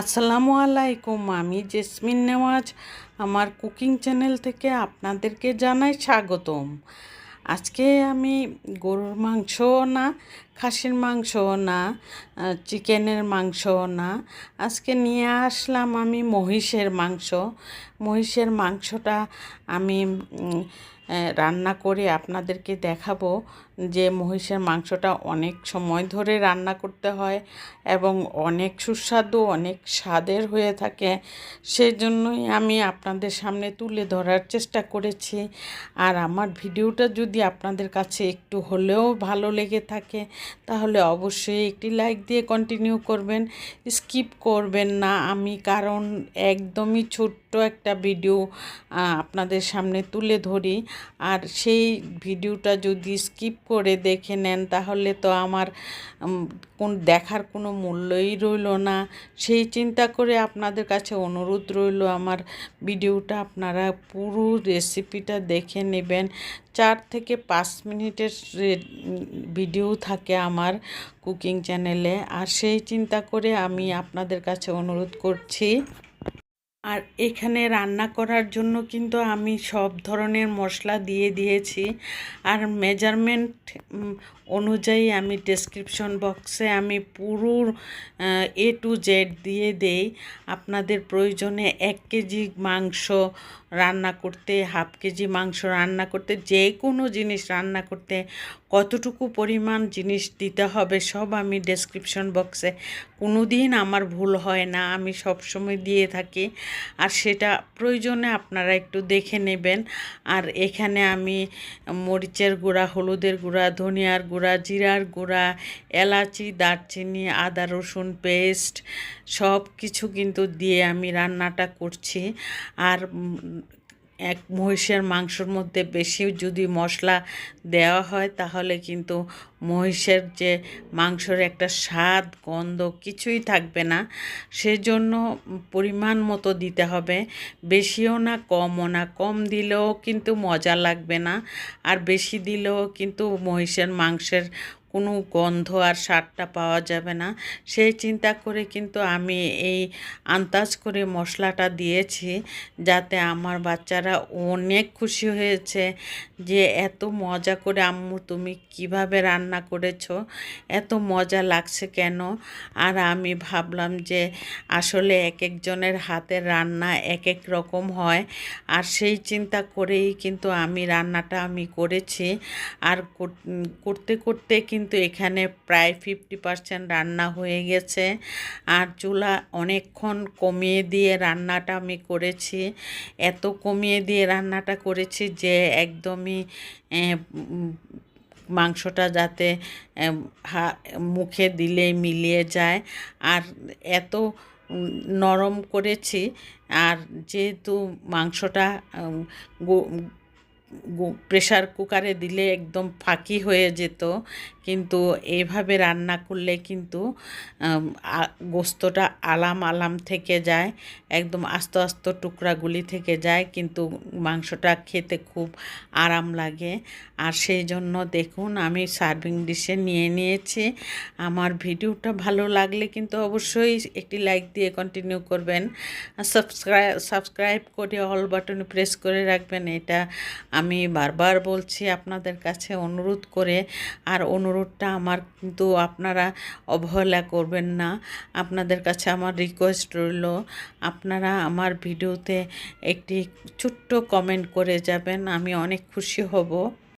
আসসালামু আলাইকুম, আমি জেসমিন নেওয়াজ। আমার কুকিং চ্যানেল থেকে আপনাদেরকে জানাই স্বাগতম। আজকে আমি গরুর মাংস না, খাসির মাংস না চিকেনের মাংস না। আজকে নিয়ে আসলাম আমি মহিষের মাংস। মহিষের মাংসটা আমি রান্না করে আপনাদেরকে দেখাবো যে মহিষের মাংসটা অনেক সময় ধরে রান্না করতে হয় এবং অনেক সুস্বাদু, অনেক স্বাদের হয়ে থাকে। সেই জন্যই আমি আপনাদের সামনে তুলে ধরার চেষ্টা করেছি। আর আমার ভিডিওটা যদি আপনাদের কাছে একটু হলেও ভালো লেগে থাকে, তাহলে অবশ্যই একটি লাইক দিয়ে কন্টিনিউ করবেন। স্কিপ করবেন না, আমি কারণ একদমই ছোট্ট একটা ভিডিও আপনাদের সামনে তুলে ধরি। আর সেই ভিডিওটা যদি স্কিপ করে দেখে নেন, তাহলে তো আমার কোন দেখার কোনো মূল্যই রইল না। সেই চিন্তা করে আপনাদের কাছে অনুরোধ রইল আমার ভিডিওটা আপনারা পুরো রেসিপিটা দেখে নেবেন। চার থেকে পাঁচ মিনিটের ভিডিও থাকে আমার কুকিং চ্যানেলে আর সেই চিন্তা করে আমি আপনাদের কাছে অনুরোধ করছি আর এখানে রান্না করার জন্য কিন্তু আমি সব ধরনের মশলা দিয়ে দিয়েছি। আর মেজারমেন্ট অনুযায়ী আমি ডেসক্রিপশন বক্সে আমি পুরো এ টু জেড দিয়ে দেই। আপনাদের প্রয়োজনে এক কেজি মাংস রান্না করতে, হাফ কেজি মাংস রান্না করতে, যে কোনো জিনিস রান্না করতে কতটুকু পরিমাণ জিনিস দিতে হবে সব আমি ডেসক্রিপশন বক্সে কোনো দিন আমার ভুল হয় না, আমি সব সময় দিয়ে থাকি। আর সেটা প্রয়োজনে আপনারা একটু দেখে নেবেন। আর এখানে আমি মরিচের গুঁড়া, হলুদের গুঁড়া, ধনিয়ার গুঁড়া, জিরার গুঁড়া, এলাচি, দারচিনি, আদা, রসুন, পেস্ট সব কিছু কিন্তু দিয়ে আমি রান্নাটা করছি। আর এক মহিষের মাংসর মধ্যে বেশি যদি মশলা দেওয়া হয়, তাহলে কিন্তু মহিষের যে মাংসর একটা স্বাদ, গন্ধ কিছুই থাকবে না। সেজন্য পরিমাণ মতো দিতে হবে। বেশিও না, কমও না। কম দিলেও কিন্তু মজা লাগবে না। আর বেশি দিলেও কিন্তু মহিষের মাংসের কোনো গন্ধ আর স্বাদটা পাওয়া যাবে না। সেই চিন্তা করে কিন্তু আমি এই আন্দাজ করে মশলাটা দিয়েছি যাতে আমার বাচ্চারা অনেক খুশি হয়েছে যে এত মজা করে আম্মু তুমি কীভাবে রান্না করেছ, এত মজা লাগছে কেন? আর আমি ভাবলাম যে আসলে এক একজনের হাতের রান্না এক এক রকম হয়। আর সেই চিন্তা করেই কিন্তু আমি রান্নাটা আমি করেছি। আর করতে করতে কিন্তু এখানে প্রায় ফিফটি পার্সেন্ট রান্না হয়ে গেছে। আর চুলা অনেকক্ষণ কমিয়ে দিয়ে রান্নাটা আমি করেছি। এত কমিয়ে দিয়ে রান্নাটা করেছি যে একদমই মাংসটা যাতে মুখে দিলে মিলিয়ে যায়। আর এত নরম করেছি। আর যেহেতু মাংসটা প্রেশার কুকারে দিলে একদম ফাঁকি হয়ে যেত কিন্তু এভাবে রান্না করলে কিন্তু গোস্তটা আলাম আলাম থেকে যায়, একদম আস্ত আস্ত টুকরাগুলি থেকে যায়, কিন্তু মাংসটা খেতে খুব আরাম লাগে। আর সেই জন্য দেখুন, আমি সার্ভিং ডিশে নিয়ে নিয়েছি। আমার ভিডিওটা ভালো লাগলে কিন্তু অবশ্যই একটি লাইক দিয়ে কন্টিনিউ করবেন। সাবস্ক্রাইব সাবস্ক্রাইব করে অল বাটন প্রেস করে রাখবেন। এটা আমি বারবার বলছি আপনাদের কাছে অনুরোধ করে। আর অনুরোধটা আমার কিন্তু আপনারা অবহেলা করবেন না। আপনাদের কাছে আমার রিকোয়েস্ট রইল, আপনারা আমার ভিডিওতে একটি ছোট্ট কমেন্ট করে যাবেন, আমি অনেক খুশি হব।